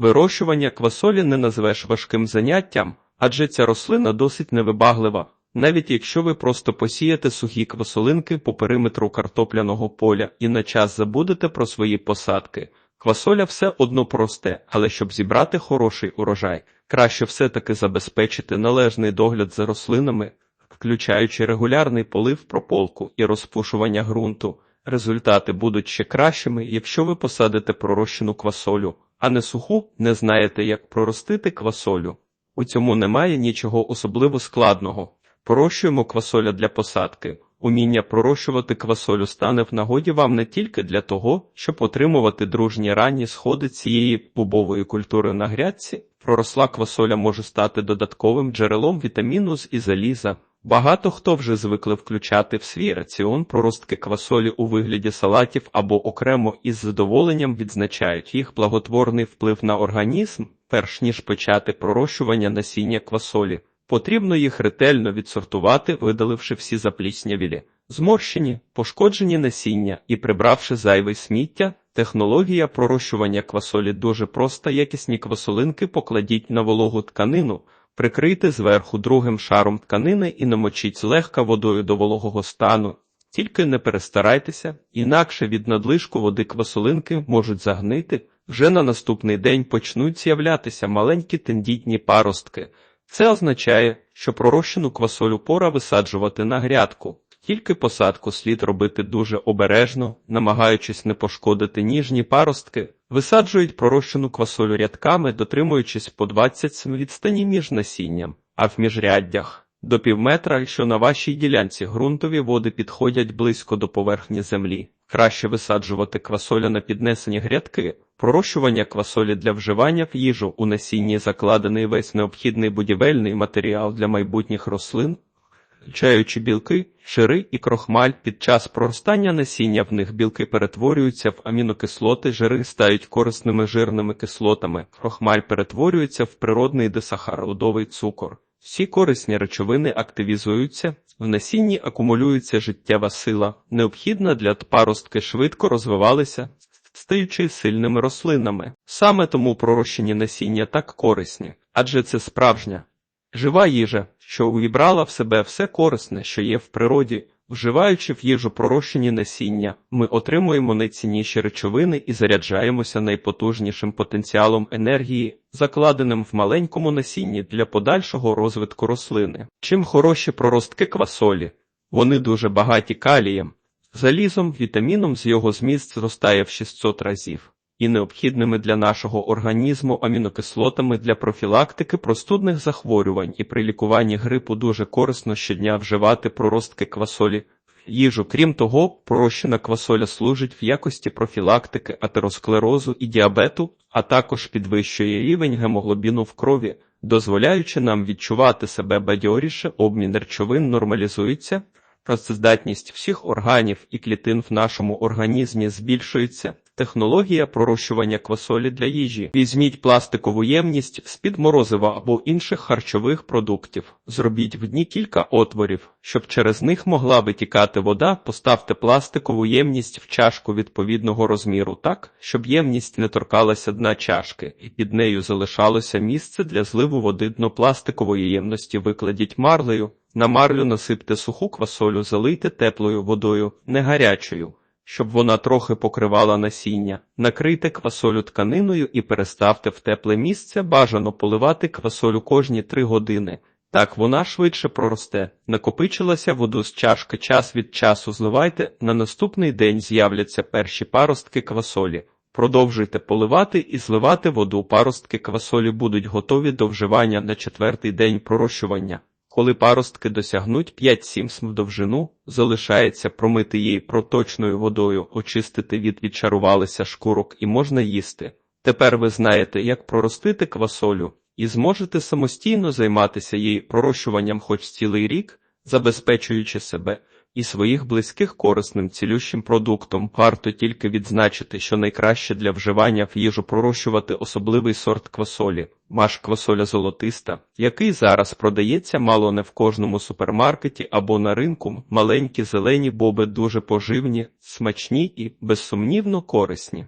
Вирощування квасолі не назвеш важким заняттям, адже ця рослина досить невибаглива. Навіть якщо ви просто посієте сухі квасолинки по периметру картопляного поля і на час забудете про свої посадки, квасоля все одно просте, але щоб зібрати хороший урожай, краще все-таки забезпечити належний догляд за рослинами, включаючи регулярний полив прополку і розпушування ґрунту. Результати будуть ще кращими, якщо ви посадите пророщену квасолю, а не суху, не знаєте, як проростити квасолю. У цьому немає нічого особливо складного. Пророщуємо квасоля для посадки. Уміння пророщувати квасолю стане в нагоді вам не тільки для того, щоб отримувати дружні ранні сходи цієї бубової культури на грядці. Проросла квасоля може стати додатковим джерелом вітаміну з і заліза. Багато хто вже звикли включати в свій раціон проростки квасолі у вигляді салатів або окремо із задоволенням відзначають їх благотворний вплив на організм, перш ніж почати пророщування насіння квасолі. Потрібно їх ретельно відсортувати, видаливши всі запліснявілі, зморщені, пошкоджені насіння і прибравши зайве сміття. Технологія пророщування квасолі дуже проста. Якісні квасолинки покладіть на вологу тканину, прикрийте зверху другим шаром тканини і намочіть злегка водою до вологого стану. Тільки не перестарайтеся, інакше від надлишку води квасолинки можуть загнити. Вже на наступний день почнуть з'являтися маленькі тендітні паростки. Це означає, що пророщену квасолю пора висаджувати на грядку. Тільки посадку слід робити дуже обережно, намагаючись не пошкодити ніжні паростки, висаджують пророщену квасолю рядками, дотримуючись по 20 см відстані між насінням, а в міжряддях до півметра, якщо на вашій ділянці ґрунтові води підходять близько до поверхні землі. Краще висаджувати квасоля на піднесені грядки. Пророщування квасолі для вживання в їжу у насінні закладений весь необхідний будівельний матеріал для майбутніх рослин, включаючи білки, шири і крохмаль. Під час проростання насіння в них білки перетворюються в амінокислоти, жири стають корисними жирними кислотами, крохмаль перетворюється в природний десахародовий цукор. Всі корисні речовини активізуються, в насінні акумулюється життєва сила, необхідна для паростки швидко розвивалися, стаючи сильними рослинами. Саме тому пророщені насіння так корисні, адже це справжня жива їжа, що увібрала в себе все корисне, що є в природі. Вживаючи в їжу пророщені насіння, ми отримуємо найцінніші речовини і заряджаємося найпотужнішим потенціалом енергії, закладеним в маленькому насінні для подальшого розвитку рослини. Чим хороші проростки квасолі? Вони дуже багаті калієм, залізом, вітаміном з його зміст зростає в 600 разів. І необхідними для нашого організму амінокислотами для профілактики простудних захворювань і при лікуванні грипу дуже корисно щодня вживати проростки квасолі в їжу. Крім того, пророщена квасоля служить в якості профілактики атеросклерозу і діабету, а також підвищує рівень гемоглобіну в крові, дозволяючи нам відчувати себе бадьоріше, обмін речовин нормалізується. Працездатність всіх органів і клітин в нашому організмі збільшується. Технологія пророщування квасолі для їжі. Візьміть пластикову ємність з-під морозива або інших харчових продуктів. Зробіть в дні кілька отворів, щоб через них могла витікати вода. Поставте пластикову ємність в чашку відповідного розміру так, щоб ємність не торкалася дна чашки, і під нею залишалося місце для зливу води дно пластикової ємності. Викладіть марлею. На марлю насипте суху квасолю, залийте теплою водою, не гарячою, щоб вона трохи покривала насіння. Накрийте квасолю тканиною і переставте в тепле місце. Бажано поливати квасолю кожні три години. Так вона швидше проросте. Накопичилася воду з чашки час від часу зливайте. На наступний день з'являться перші паростки квасолі. Продовжуйте поливати і зливати воду. Паростки квасолі будуть готові до вживання на четвертий день пророщування. Коли паростки досягнуть 5-7 см в довжину, залишається промити її проточною водою, очистити від відчарувалися шкурок і можна їсти. Тепер ви знаєте, як проростити квасолю, і зможете самостійно займатися її пророщуванням хоч цілий рік, забезпечуючи себе і своїх близьких корисним цілющим продуктом. Варто тільки відзначити, що найкраще для вживання в їжу пророщувати особливий сорт квасолі, маш квасоля золотиста, який зараз продається мало не в кожному супермаркеті або на ринку. Маленькі зелені боби дуже поживні, смачні і безсумнівно корисні.